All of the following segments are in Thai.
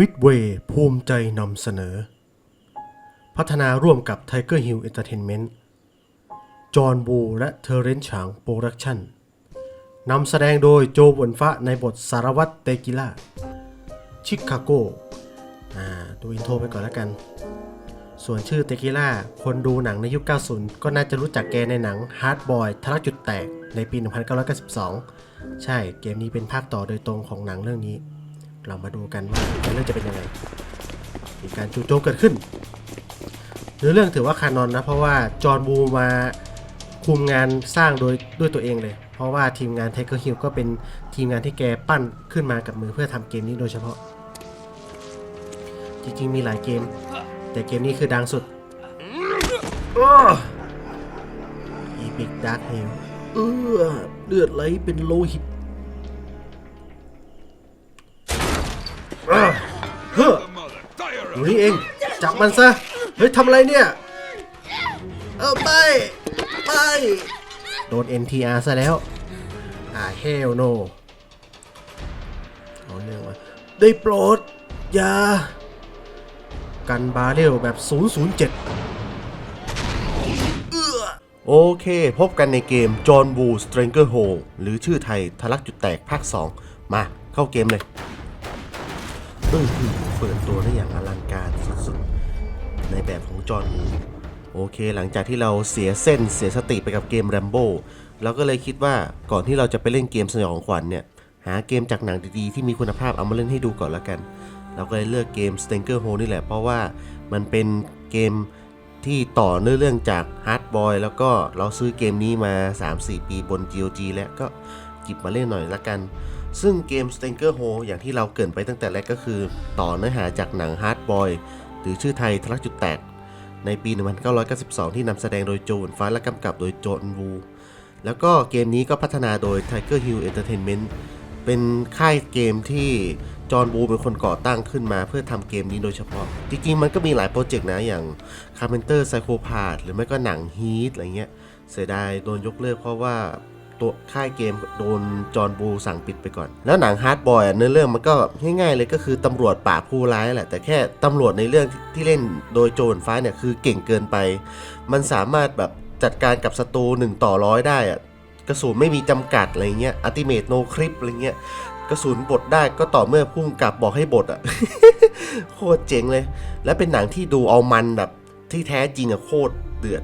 มิดเวย์ภูมิใจนำเสนอ พัฒนาร่วมกับ Tiger Hill Entertainment จอห์นบูและเทเรนฉางโปรดักชั่นนำแสดงโดยโจหวนฟ้าในบทสารวัตรเตกิล่า ชิคาโกอ่าดูอินโทรไปก่อนแล้วกัน ส่วนชื่อเตกิล่า คนดูหนังในยุค 90 ก็น่าจะรู้จักแกในหนัง Hard Boy ทะลักจุดแตกในปี 1992 ใช่เกมนี้เป็นภาคต่อโดยตรงของหนังเรื่องนี้ เรามาดูกันว่าเรื่องจะเป็นยังไง มีการจู่โจมเกิดขึ้นเนื้อเรื่องถือว่าคานอนนะ เพราะว่าจอห์นบูมาคุมงานสร้างโดยด้วยตัวเองเลย เพราะว่าทีมงาน Tiger Hill ก็เป็นทีมงานที่แกปั้นขึ้นมากับมือเพื่อทำเกมนี้โดยเฉพาะ จริงๆมีหลายเกม แต่เกมนี้คือดังสุดอีพิกดาร์ h เฮลเออเลือดไหลเป็นโลหิต จับมันซะ เฮ้ยทำอะไรเนี่ย เออไป ไป โดน NTR ซะแล้ว อ่า hell no เอาเรื่องว่าได้โปรด อย่า กันบาเรลแบบ 007โอเค พบกันในเกม John Woo Stranger Hole หรือชื่อไทยทะลักจุดแตกภาค 2 มาเข้าเกมเลยเออเปิดตัวได้อย่างอลั ในแบบของจอห์นวูโอเค หลังจากที่เราเสียเส้นเสียสติไปกับเกม Rambo เราก็เลยคิดว่าก่อนที่เราจะไปเล่นเกมสยองขวัญเนี่ย หาเกมจากหนังดีๆ ที่มีคุณภาพเอามาเล่นให้ดูก่อนละกัน เราก็เลยเลือกเกม s t a n g e r Hole นี่แหละ เพราะว่ามันเป็นเกมที่ต่อเนื่องเรื่องจาก Hard Boy แล้วก็เราซื้อเกมนี้มา 3-4 ปีบน GOG แล้วก็หยิบมาเล่นหน่อยละกัน ซึ่งเกม s t a n g e r Hole อย่างที่เราเกินไปตั้งแต่แรกก็คือ ต่อเนื้อหาจากหนัง Hard Boy หรือชื่อไทยทะลักจุดแตก ในปี 1992 ที่นำแสดงโดยโจนฟ้าและกำกับโดยโจนวู แล้วก็เกมนี้ก็พัฒนาโดย Tiger Hill Entertainment เป็นค่ายเกมที่จอห์นบูเป็นคนก่อตั้งขึ้นมาเพื่อทำเกมนี้โดยเฉพาะ จริงๆ มันก็มีหลายโปรเจกต์นะ อย่าง Carpenter Psychopath หรือไม่ก็หนัง Heat อะไรเงี้ย เสียดายโดนยกเลิกเพราะว่า ตัวค่ายเกมโดนจอห์นบูสั่งปิดไปก่อน แล้วหนัง Hard Boy อะเนื้อเรื่องมันก็ง่ายๆเลยก็คือตำรวจปราบผู้ร้ายแหละ แต่แค่ตำรวจในเรื่องที่เล่นโดยโจนฟ้าเนี่ยคือเก่งเกินไป มันสามารถแบบจัดการกับศัตรูหนึ่งต่อร้อยได้อะกระสุนไม่มีจำกัดอะไรเงี้ยอัติเมตโนคลิปอะไรเงี้ยกระสุนบดได้ก็ต่อเมื่อพุ่งกลับบอกให้บดอะโคตรเจ๋งเลย และเป็นหนังที่ดูเอามันแบบที่แท้จริงอะโคตรเดือด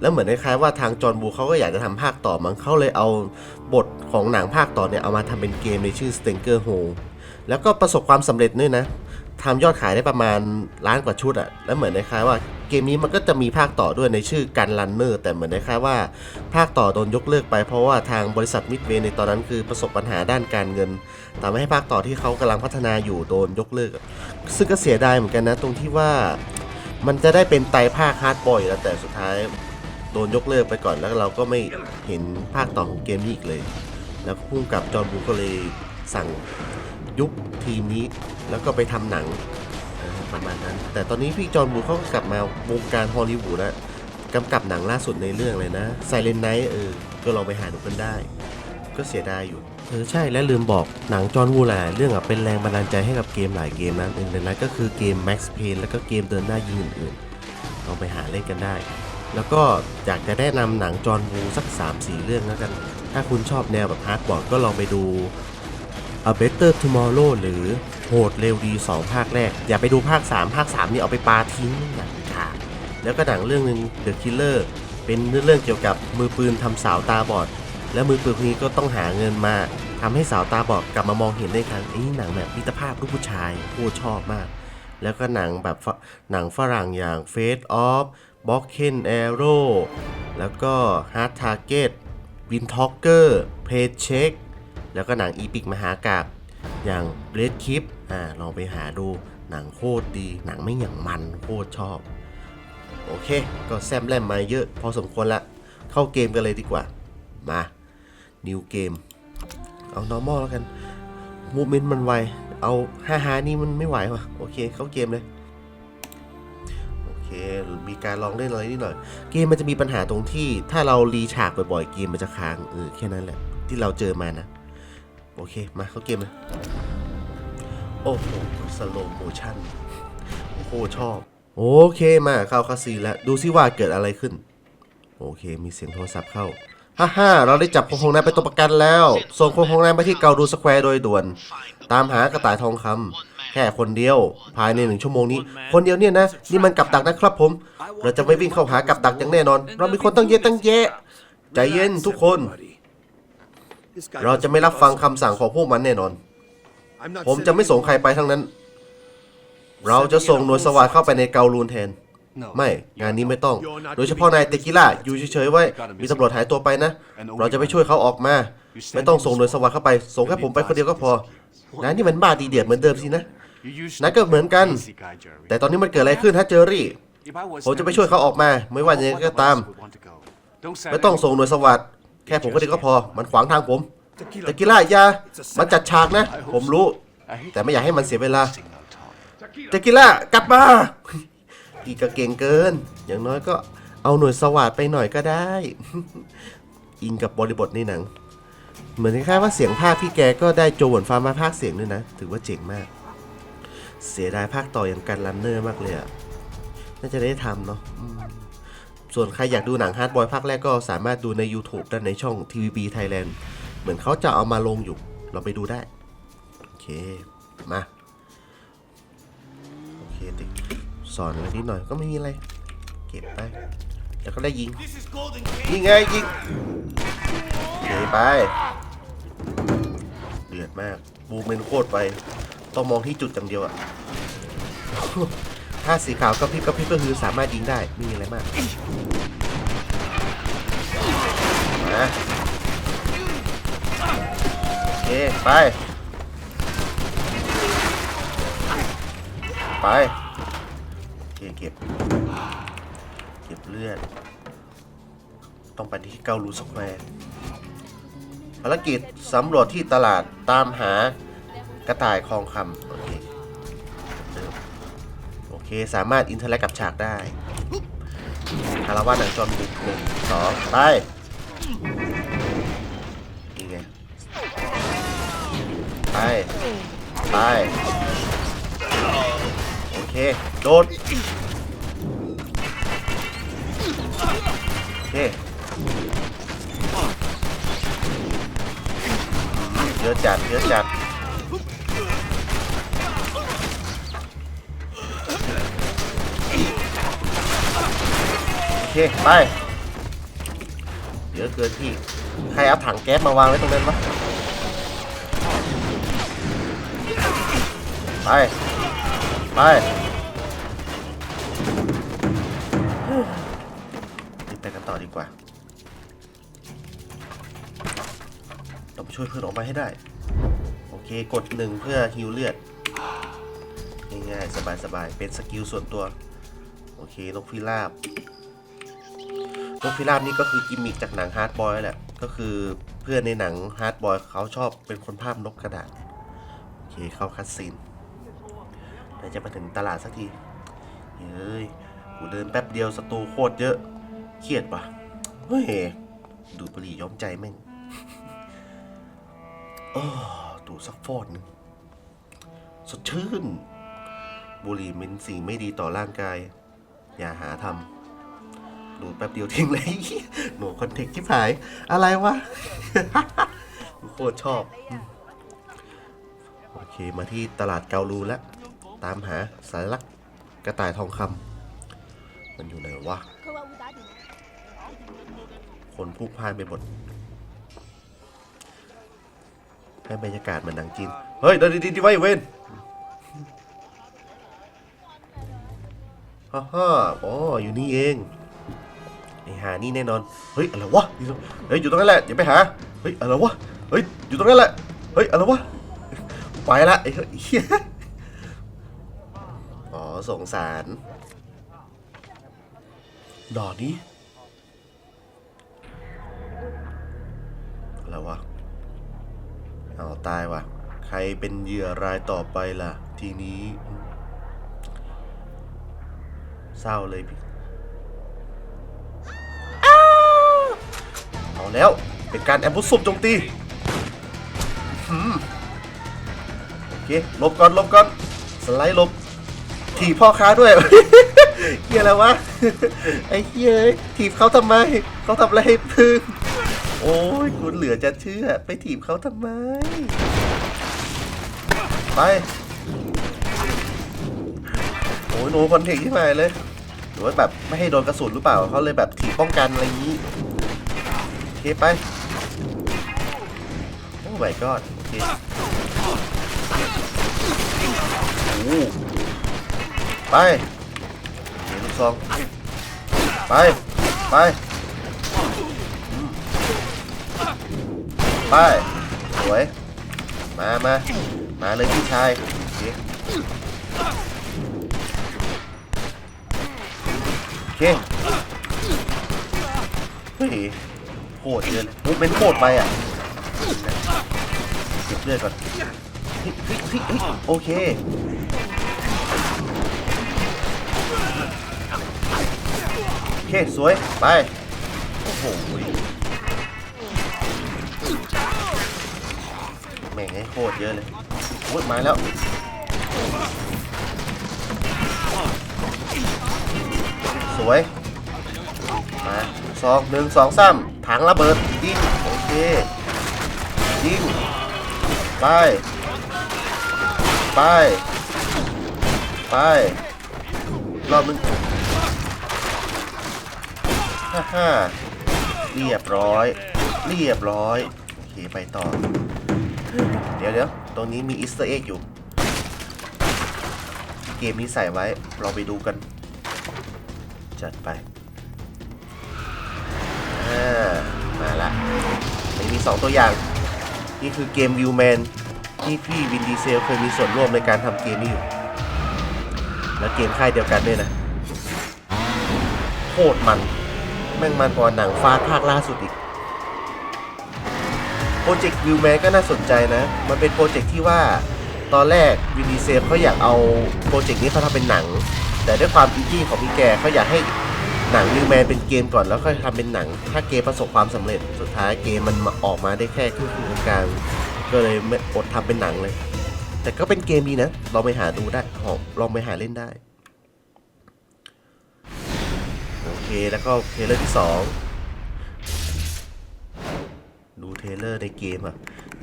แล้วเหมือนคล้ายๆว่าทางจอห์นบูเขาก็อยากจะทำภาคต่อมั้งเขาเลยเอาบทของหนังภาคต่อเนี่ยเอามาทำเป็นเกมในชื่อ Stanger Hole แล้วก็ประสบความสำเร็จด้วยนะทำยอดขายได้ประมาณล้านกว่าชุดอะแล้วเหมือนคล้ายๆว่าเกมนี้มันก็จะมีภาคต่อด้วยในชื่อกันลันเนอร์แต่เหมือนคล้ายๆว่า ภาคต่อโดนยกเลิกไปเพราะว่าทางบริษัทมิดเวย์ในตอนนั้นคือประสบปัญหาด้านการเงินทำให้ภาคต่อที่เขากำลังพัฒนาอยู่โดนยกเลิก ซึ่งก็เสียดายเหมือนกันนะ ตรงที่ว่ามันจะได้เป็นไตภาคฮาร์ดบอยแล้วแต่สุดท้าย โดนยกเลิกไปก่อนแล้วเราก็ไม่เห็นภาคต่อของเกมนี้อีกเลย แล้วพุ่งกับจอห์นบูก็เลยสั่งยุบทีมนี้ แล้วก็ไปทำหนังประมาณนั้น แต่ตอนนี้พี่จอห์นบูเขากลับมาวงการฮอลลีวูดแล้วกำกับหนังล่าสุดในเรื่องเลยนะ Silent Night เออ ก็ลองไปหาดูกันได้ ก็เสียดายอยู่ เออใช่และลืมบอกหนังจอห์นวูแหละเรื่องอะเป็นแรงบันดาลใจให้กับเกมหลายเกมนะหนึ่งในนั้นก็คือเกม Max Payne แล้วก็เกมเดินหน้ายิงอื่นๆลองไปหาเล่นกันได้ แล้วก็อยากจะแนะนำหนังจอห์นวูสัก 3-4 เรื่องแล้วกัน ถ้าคุณชอบแนวแบบฮาร์ดบอร์ดก็ลองไปดู A Better Tomorrow หรือโหดเร็วดี 2 ภาคแรก อย่าไปดูภาค 3 ภาค 3 นี่เอาไปปาทิ้งอย่างขาดแล้วก็หนังเรื่องหนึ่ง The Killer เป็นเรื่องเกี่ยวกับมือปืนทำสาวตาบอด และมือปืนคนนี้ก็ต้องหาเงินมาทำให้สาวตาบอดกลับมามองเห็นได้ครั้งไอ้นี่หนังแบบมิตรภาพลูกผู้ชายโคตรชอบมาก แล้วก็หนังแบบหนังฝรั่งอย่าง Face Off b o k e n Arrow แล้วก็ Hard Target Wind Talker Paycheck แล้วก็หนังอีพิกมหากาบอย่าง Red k i p อ่าลองไปหาดูหนังโคตรดี หนังไม่อย่างมันโคตรชอบ โอเค ก็แซมแลมมาเยอะพอสมควรละ เข้าเกมกันเลยดีกว่า มา นิวเกม เอา normal แล้วกันมูเมนต์มันไว เอาฮ่าฮานี่มันไม่ไหวว่ะ โอเค เข้าเกมเลย เคมีการลองเล่นอะไรนิดหน่อย เกมมันจะมีปัญหาตรงที่ ถ้าเรารีฉากบ่อยๆเกมมันจะค้างเออแค่นั้นแหละ ที่เราเจอมานะ โอเคมาเข้าเกมเลยโอ้โหสโลโมชั่นโอ้โหชอบ โอเคมาเข้าคาซีแล้วดูซิว่าเกิดอะไรขึ้น โอเคมีเสียงโทรศัพท์เข้าฮ่าฮ่าเราได้จับคนของนายเป็นตัวประกันแล้ว ส่งคนของนายไปที่เกาดูสแควร์โดยด่วน ตามหากระต่ายทองคำ แค่คนเดียว ภายในหนึ่งชั่วโมงนี้ คนเดียวเนี่ยนะ นี่มันกับดักนะครับผม เราจะไม่วิ่งเข้าหากับดักอย่างแน่นอน เรามีคนตั้งเยอะตั้งแยะ ใจเย็นทุกคน เราจะไม่รับฟังคำสั่งของพวกมันแน่นอน ผมจะไม่ส่งใครไปทั้งนั้น เราจะส่งหน่วยสวัสดเข้าไปในเกาลูนแทน ไม่ งานนี้ไม่ต้อง โดยเฉพาะนายเตกิล่าอยู่เฉยๆไว้ มีตำรวจหายตัวไปนะ เราจะไปช่วยเขาออกมา ไม่ต้องส่งหน่วยสวัสดเข้าไป ส่งแค่ผมไปคนเดียวก็พอนายนี่มันบ้าดีเดียดเหมือนเดิมสินะ นั่นก็เหมือนกัน แต่ตอนนี้มันเกิดอะไรขึ้นฮะเจอรี่ ผมจะไปช่วยเขาออกมา ไม่ว่ายังไงก็ตาม ไม่ต้องส่งหน่วยสวัสดแค่ผมคนเดียวก็พอ มันขวางทางผมเตกิล่าอย่ามันจัดฉากนะ ผมรู้ แต่ไม่อยากให้มันเสียเวลาเตกิล่ากลับมาอีกก็เก่งเกิน อย่างน้อยก็เอาหน่วยสวัสดไปหน่อยก็ได้ อิงกับบริบทในหนัง เหมือนคล้ายๆว่าเสียงภาคพี่แกก็ได้โจหวนฟ้ามาภาคเสียงด้วยนะ ถือว่าเจ๋งมาก เสียดายภาคต่ออย่างกันรันเนอร์มากเลยอะน่าจะได้ทำเนาะส่วนใครอยากดูหนังฮาร์ดบอยภาคแรกก็สามารถดูใน YouTube ได้ในช่อง TVB Thailand เหมือนเขาจะเอามาลงอยู่ เราไปดูได้ โอเค มา โอเคติสอนอะไรนิดหน่อยก็ไม่มีอะไร เก็บไป แล้วก็ได้ยิง ยิงไงยิงโอเคไป เดือดมาก บูมเมนโคตรไป ต้องมองที่จุดอย่างเดียวอะถ้าสีขาวกระพริบกระพริบก็คือสามารถยิงได้ไม่มีอะไรมากมาโอเคไป ไปโอเคเก็บ เก็บเลือด ต้องไปที่เกาลูสแควร์ภารกิจสำรวจที่ตลาดตามหา กระต่ายคองคำโอเคโอเค สามารถอินเทอร์แลกกับฉากได้คาราวานหนังจอมบุกหนึ่งสองไปนี่ไงไป ไป โอเค โดดโอเคเยอะจัดเยอะจัด เค ไป เยอะเกินพี่ ใครเอาถังแก๊สมาวางไว้ตรงนั้นวะไป ไปไปกันต่อดีกว่าต้องไปช่วยเพื่อนออกมาให้ได้ โอเค กดหนึ่งเพื่อฮิวเลือด ง่ายๆ สบายๆ เป็นสกิลส่วนตัว โอเค นกพิราบ นกพิราบนี่ก็คือกิมมิคจากหนังฮาร์ดบอยแหละ ก็คือเพื่อนในหนังฮาร์ดบอยเขาชอบเป็นคนภาพนกกระดาษ โอเคเข้าคัดซีนเดี๋ยวจะมาถึงตลาดสักที เฮ้ย กูเดินแป๊บเดียวศัตรูโคตรเยอะ เครียดปะเฮ้ย ดูดบุหรี่ย้อมใจแม่งโอ้ดูสักฟอดนึงสดชื่น บุหรี่เป็นสิ่งไม่ดีต่อร่างกาย อย่าหาทำ ดูแป๊บเดียวทิ้งเลย หนูคอนเทกต์ที่หาย อะไรวะโคตรชอบ โอเค มาที่ตลาดเกาลูแล้ว ตามหาสายลักกระต่ายทองคำมันอยู่ไหนวะ คนผู้พ่านไปหมดให้บรรยากาศเหมือนดังจีน เฮ้ยเดินดีๆไว้เว้นฮ่าฮ่าอ๋ออยู่นี่เอง หานี่แน่นอน เฮ้ยอะไรวะเฮ้ยอยู่ตรงนั้นแหละอย่าไปหา เฮ้ยอะไรวะ เฮ้ยอยู่ตรงนั้นแหละ เฮ้ยอะไรวะ ไปละไอ้เหี้ย อ๋อสงสาร ดอกนี้ อะไรวะ เอาตายว่ะ ใครเป็นเหยื่อรายต่อไปล่ะ ทีนี้ เศร้าเลยพี่ เอาแล้ว เป็นการแอมบุสซุบโจมตีโอเคลบก่อนลบก่อนสไลด์ลบถีบพ่อค้าด้วยเฮียอะไรวะไอ้เฮียถีบเขาทำไม เขาทำอะไรให้พึ่งโอ้ยกูเหลือจะเชื่อ ไปถีบเขาทำไม ไปโอ้ยโนคอนเทคที่มาเลยหรือว่าแบบไม่ให้โดนกระสุนหรือเปล่าเขาเลยแบบถีบป้องกันอะไรอย่างนี้ โอเคไป โอ้ my god โอเคโอ้ไปเดี๋ยวลูกซองไป ไป ไป สวย มามา มาเลยพี่ชายโอเคโอเคเฮ้ย โหดเกินมุกเป็นโหดไปอะเก็บเลือดก่อนโอเคโอเค สวย ไป โอ้โหแม่งให้โคตรเยอะเลยโอ้ยมาแล้วสวยมาสองหนึ่งสองสาม ถังระเบิดยิงโอเคยิงไป ไป ไป รอบนึงฮ่าฮ่าเรียบร้อย เรียบร้อย โอเค ไปต่อ เดี๋ยวเดี๋ยวตรงนี้มีอีสตอร์เอ็กอยู่ เกมนี้ใส่ไว้ เราไปดูกัน จัดไปอ่า มาละมันมี 2 ตัวอย่าง นี่คือเกมวิวแมนที่พี่วินดีเซลเคยมีส่วนร่วมในการทำเกมนี้อยู่ แล้วเกมค่ายเดียวกันด้วยนะ โคตรมัน แม่งมันกว่าหนังฟ้าภาคล่าสุดอีก โปรเจกต์วิวแมนก็น่าสนใจนะ มันเป็นโปรเจกต์ที่ว่าตอนแรกวินดีเซลเขาอยากเอาโปรเจกต์นี้เขาทำเป็นหนัง แต่ด้วยความอีกี้ของพี่แกเขาอยากให้ หนังวิวแมนเป็นเกมก่อนแล้วค่อยทำเป็นหนัง ถ้าเกมประสบความสำเร็จสุดท้ายเกมมันออกมาได้แค่ครึ่งกลางก็เลยไม่อดทำเป็นหนังเลย แต่ก็เป็นเกมดีนะลองไปหาดูได้ลองไปหาเล่นได้โอเคแล้วก็เทเลอร์ที่สองดูเทเลอร์ในเกมอะ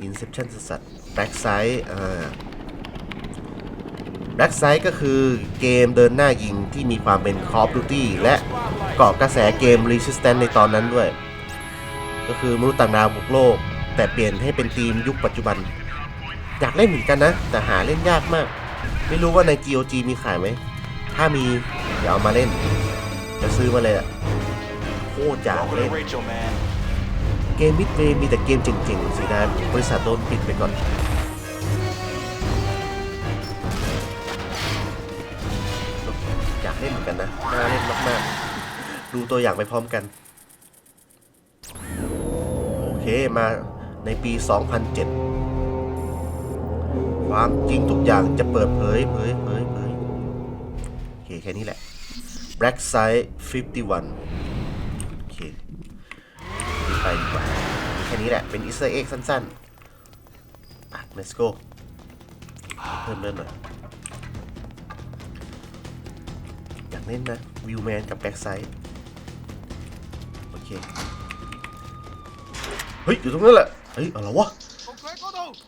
Inception สัสๆ Black Side อ่า Black Side ก็คือเกมเดินหน้ายิงที่มีความเป็น Call of Duty และเกาะกระแสเกม Resistance ในตอนนั้นด้วย ก็คือมนุษย์ต่างดาวบุกโลก แต่เปลี่ยนให้เป็นทีมยุคปัจจุบัน อยากเล่นเหมือนกันนะ แต่หาเล่นยากมาก ไม่รู้ว่าใน GOG มีขายไหม ถ้ามีเดี๋ยวเอามาเล่น จะซื้อมาเลยอะโคตรอยากเล่นเกมมิดเวย์มีแต่เกมเจ๋งๆสินะบริษัทโดนปิดไปก่อน เล่นเหมือนกันนะน่าเล่นมากๆ ดูตัวอย่างไปพร้อมกัน โอเคมาในปี 2007 ความจริงทุกอย่างจะเปิดเผยเผยเผยเผยโอเคแค่นี้แหละ Black Side 51 โอเคไปดีกว่าแค่นี้แหละ เป็นอีสเตอร์เอ็กสั้นๆอะ let's go เพิ่มเลื่อนหน่อย เล่นนะวิวแมนกับแบ็กไซด์โอเค เฮ้ย อยู่ตรงนั้นแหละ เฮ้ย เอะไรวะ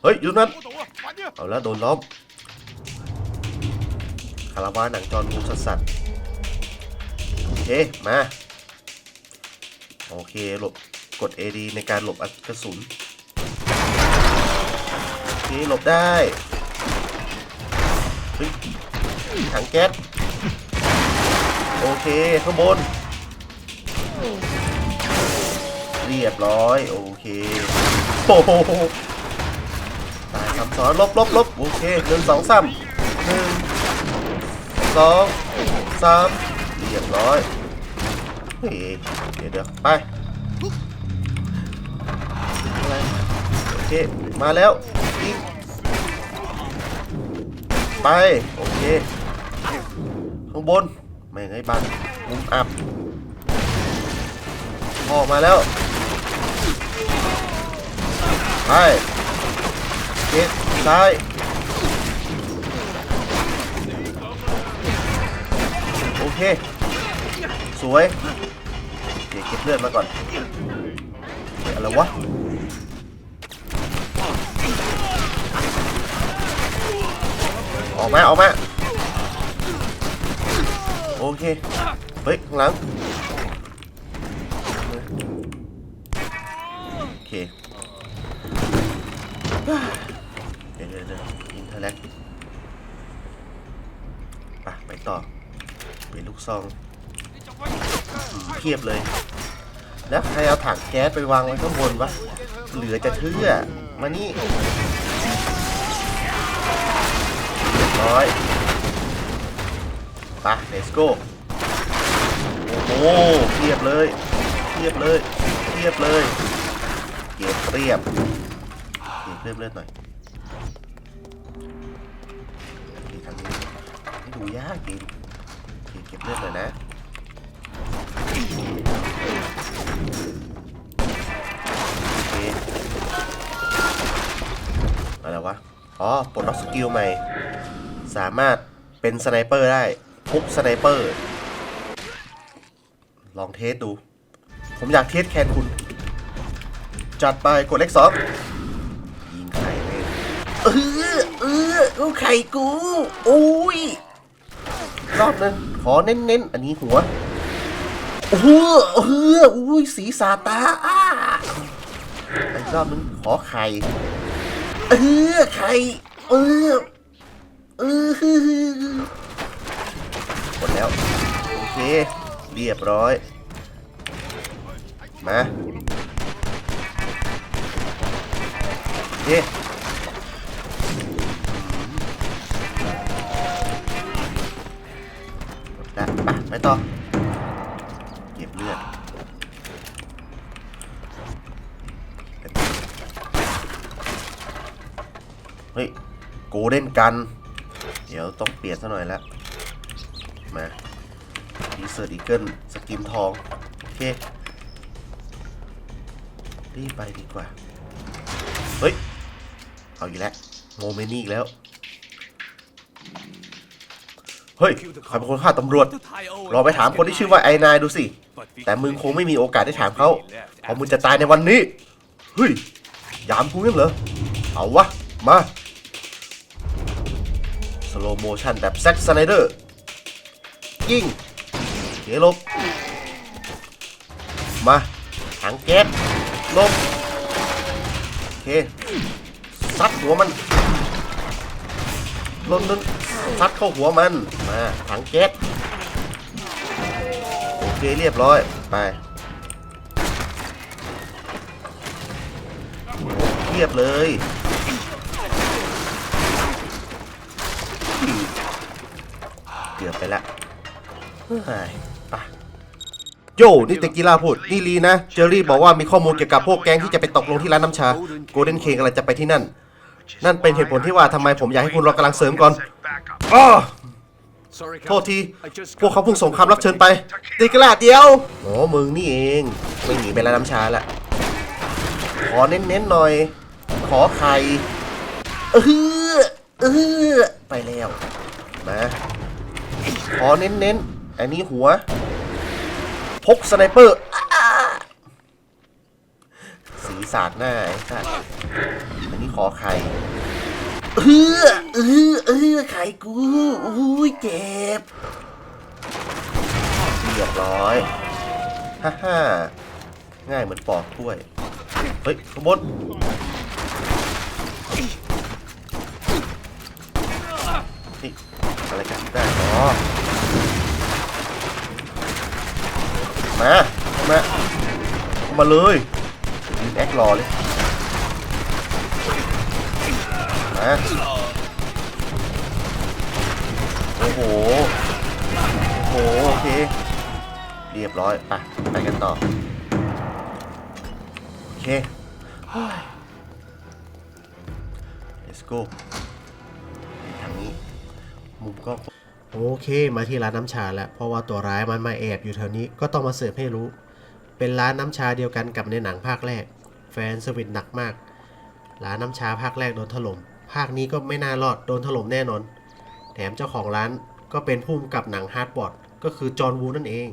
เฮ้ย อยู่ตรงนั้น เอาล้วโดนล้อมคาราวานหนังจอนูสัสสัสโอเค มา โอเค หลบ กด AD ในการหลบกระสุนโอเคหลบได้ เฮ้ยถังแก๊ส โอเคข้างบน เรียบร้อยโอเคโอ้โหตายคำสอนลบลบลบโอเคหนึ่งสองสามหนึ่งสองสามเรียบร้อยเฮ้ยเดี๋ยวเดี๋ยวไปอะไรโอเคมาแล้วไป โอเค ข้างบน แม่งไอ้บังมุมอับออกมาแล้วไปเก็ดซ้ายโอเค สวยเดี๋ยวเก็บเลือดมาก่อนอะไรวะออกมาออกมา โอเค เฮ้ย ข้างหลัง โอเค เดี๋ยวเดี๋ยวเดี๋ยวอินเทอร์แลกไปไปต่อ เป็นลูกซองเพียบเลย แล้วใครเอาถังแก๊สไปวางไว้ข้างบนวะ เหลือจะเชื่อ มานี่เรีย บร้อยไป let's go โอ้โหเพียบเลยเพียบเลยเพียบเลยเก็บเรียบเก็บเรียบเลือดหน่อยนี่ทางนี้นี่ดูยากจริงเก็บเก็บเลือดหน่อยนะอะไรวะ อ๋อ ปลดล็อกสกิลใหม่ สามารถเป็นสไนเปอร์ได้ ทุบสไนเปอร์ ลองเทสดู ผมอยากเทสแคนคุณ จัดไปกดเลขสองยิงไข่เลยเออเออเอไข่กูโอ้ยรอบนึงขอเน้นๆ อันนี้หัวโอ้โหเอออุ้ยสีสาตาอ้าอีกรอบนึงขอไข่เออไข่เออเออ แล้ว โอเค เรียบร้อย มาเคได้ไปไปต่อ เก็บเลือดเฮ้ยโกลเด้นกัน เดี๋ยวต้องเปลี่ยนซะหน่อยและ มาดีเซอร์อีเกิลสกินทอง โอเค รีบไปดีกว่า เฮ้ย เอาอีกแล้วโมเมนี่อีกแล้ว เฮ้ยใครเป็นคนฆ่าตำรวจลอไปถามคนที่ชื่อว่าไอนายดูสิ แต่มึงคงไม่มีโอกาสได้ถามเขาเพราะมึงจะตายในวันนี้ เฮ้ย ยามกูยังเหรอ เอาวะ มา สโลโมชันแบบแซ็กสไนเดอร์ ยิงเกลบ มาถังแก๊สลบโอเคซัดหัวมันลนนึงซัดเข้าหัวมันมาถังแก๊สโอเคเรียบร้อยไปเรียบเลยเกือบไปละเฮ้ย ไปโยนี่เตกิล่าพูด นี่ลีนะ เจอรี่บอกว่ามีข้อมูลเกี่ยวกับพวกแก๊งที่จะไปตกลงที่ร้านน้ำชา โกลเด้นเคงกำลังจะไปที่นั่น นั่นเป็นเหตุผลที่ว่าทำไมผมอยากให้คุณรอกำลังเสริมก่อนอ้อโทษที พวกเขาเพิ่งส่งคำรับเชิญไปตีกระลาเดียวโอ้มึงนี่เองไม่หนีไปแล้วน้ำชาละ ขอเน้นๆหน่อย ขอไข่เออเออไปแล้ว มา ขอเน้นๆ อันนี้หัว พกสไนเปอร์ สีสาดหน้าไอ้สัตว์อันนี้ขอไข่เออเออเออไข่กูอุ้ยเจ็บเรียบร้อยฮ่าฮ่าง่ายเหมือนปอกกล้วย เฮ้ยขบวนนี่อะไรกันได้อ๋อ มาเข้ามาเข้ามาเลยยืนแอครอเลยมาโอ้โหโอ้โหโอเค เรียบร้อยไปไปกันต่อ โอเคเฮ้ย let's go ทางนี้ มุมก็โอเค มาที่ร้านน้ำชาแล้ว เพราะว่าตัวร้ายมันมาแอบอยู่แถวนี้ก็ต้องมาเสิร์ฟให้รู้ เป็นร้านน้ำชาเดียวกันกับในหนังภาคแรก แฟนสวิตหนักมาก ร้านน้ำชาภาคแรกโดนถล่ม ภาคนี้ก็ไม่น่ารอดโดนถล่มแน่นอน แถมเจ้าของร้านก็เป็นผู้กำกับหนังฮาร์ดบอร์ดก็คือจอห์นวูนั่นเอง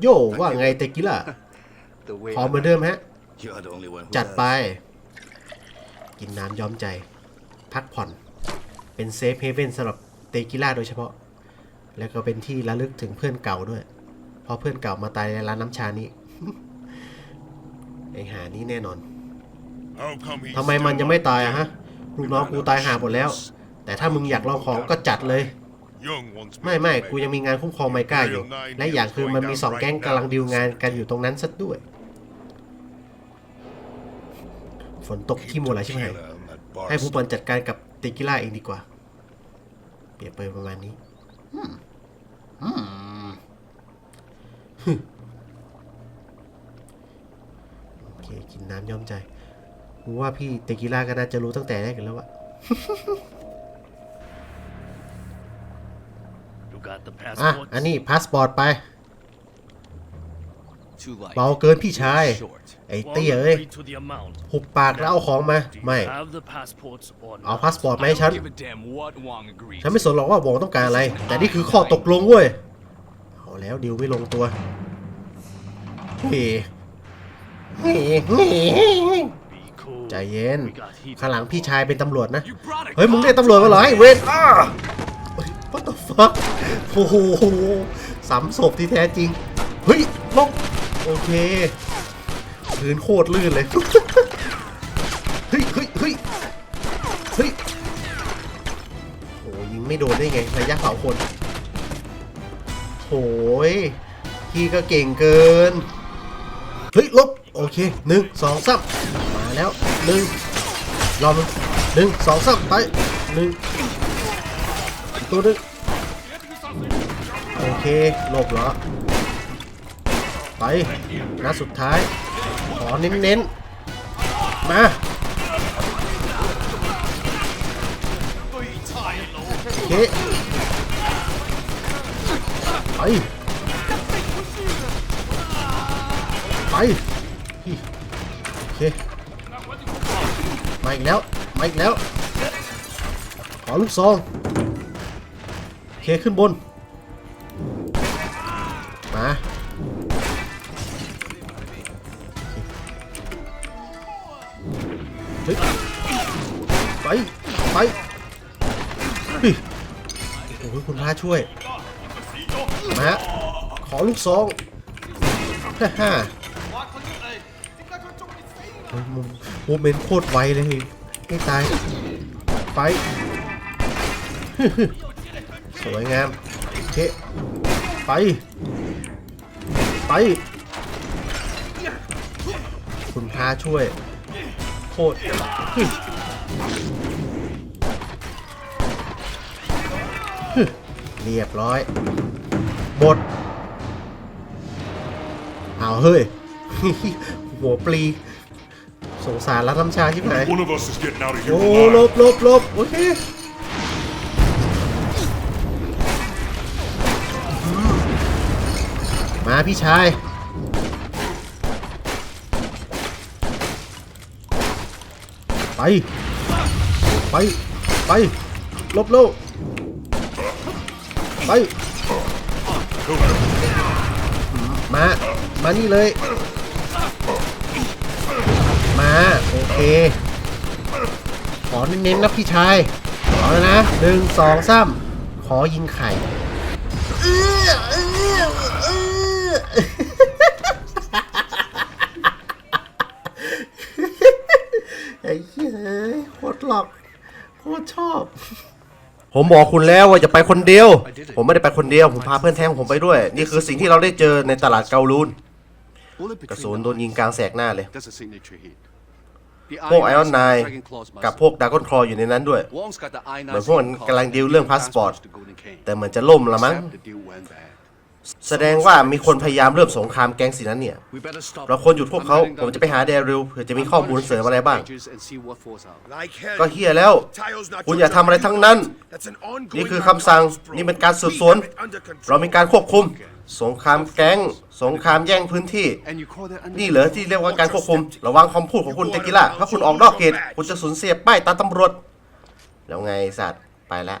โยว่าไงเตกิล่ะ The way พร้อมเหมือนเดิมฮะ You're the only one who จัด does. ไป กินน้ำย้อมใจ พักผ่อน เป็นเซฟเฮเว่นสำหรับเตกิล่าโดยเฉพาะ แล้วก็เป็นที่ระลึกถึงเพื่อนเก่าด้วย เพราะเพื่อนเก่ามาตายในร้านน้ำชานี้ ไอหานี้แน่นอนทำไมมันยังไม่ตายอะฮะลูกน้องกูตายหาหมดแล้ว แต่ถ้ามึงอยากลองของก็จัดเลย ไม่ไม่กูยังมีงานคุ้มครองไมก้าอยู่ และอย่างคือมันมีสองแก๊งกำลังดีลงานกันอยู่ตรงนั้นซะด้วย ฝนตกขี้มัวไหลใช่ไหมให้ผู้บอลจัดการกับ ตกิล่าเองดีกว่า เปรียบเปรยประมาณนี้อืมอืมฮึโอเค กินน้ำย่อมใจกูว่าพี่เตกิล่าก็น่าจะรู้ตั้งแต่แรกอยู่แล้วว่า You got the อะ passport? อันนี้พาสปอร์ตไป Too light. เบาเกินพี่ชาย Short. ไอ้ Won't เตี้ยเอ้ย agree to the amount. หุบปากแล้วเอาของมา Do ไม่ you have the passports or เอา not? พาสปอร์ตมาให้ฉัน Give a damn what Wong agreed. ฉันไม่สนหรอกว่าวงต้องการอะไร แต่นี่คือข้อตกลงเว้ย เอาแล้วดิวไม่ลงตัวเฮ้เฮ้เฮ้ Be cool. ใจเย็น We got heat ข้างหลังพี่ชายเป็นตำรวจนะ You brought a เฮ้ย มึงเรียกตำรวจมาเหรอไอ้เวทอ้าเฮ้ย what the fuck โอ้โหสามศพที่แท้จริง เฮ้ยลง โอเคพื้นโคตรลื่นเลย เฮ้ยเฮ้ยเฮ้ยเฮ้ยโอ้ยิงไม่โดนได้ไงระยะเผาคนโหยพี่ก็เก่งเกิน เฮ้ยลบโอเคหนึ่งสองสามมาแล้วหนึ่งรอบหนึ่งหนึ่งสองสามไปหนึ่งตัวนึงโอเคหลบเหรอ ไปนัดสุดท้าย ขอเน้นๆ มาโอเคไป ไปโอเคมาอีกแล้ว มาอีกแล้ว ขอลูกซองโอเคขึ้นบน เฮ้ยไปไปเฮ้ยโอ้ยคุณพระช่วยมาขอลูกซองฮ่าฮ่าเฮ้ยมุมโมเมนต์โคตรไวเลยให้ตายไปสวยงามโอเคไป ไป คุณพาช่วย คตรฮึ่มฮึ่มเรียบร้อยหมดเอาเฮ้ย หัวปลี สงสารร้านน้ำชาที่ไหน One of us is getting out of here โอ้ alive. ลบลบลบโอเคอืมมาพี่ชาย ไป ไป ไป ลบโลบไป มา มานี่เลย มา โอเค ขอเน้นๆนะพี่ชายเอแล้วนะหนึ่งสองสามขอยิงไข่เอื้อเอื้อเอื้อไอ้เหี้ย โคตรหลอกโคตรชอบ ผมบอกคุณแล้วว่าจะไปคนเดียว ผมไม่ได้ไปคนเดียว ผมพาเพื่อนแท้งผมไปด้วย นี่คือสิ่งที่เราได้เจอในตลาดเกาลูน Bullet กระ between สุน the โดนยิงกลางแสกหน้าเลย That's a signature hit. The พวกไออ Iron อนไน Mask, Dragon Claws กับ Master. พวกดากอนคลออยู่ในนั้นด้วย Wong's got the I-9 เหมือนพวกมัน secret กำลัง card ดีลเรื่อง and พาสปอร์ต passports to Golden Cane. แต่เหมือนจะล่มละมั้ง แสดงว่ามีคนพยายามเริ่มสงครามแก๊งสินั้นเนี่ย We better stop เราควรหยุดพวกเขา I'm heading ผม down จะไปหาเดริลเผื่อจะมีข้อมูลเสริมอะไรบ้าง pages and see what falls out. Like hell. ก็เฮียแล้ว Tayo's not คุณ your อย่าทำอะไรทั้งนั้น That's an ongoing นี่คือคำสั่ง narcotics, bro. นี่เป็นการสืบสวน We have it under control. เรามีการควบคุม สงครามแก๊ง สงครามแย่งพื้นที่ And you call that under นี่เหรอที่เรียกว่าการควบคุม ระวังคำพูดของคุณเตกิล่าถ้าคุณออกนอกเขต คุณจะสูญเสียป้ายตาตำรวจ แล้วไงสัตว์ ไปแล้ว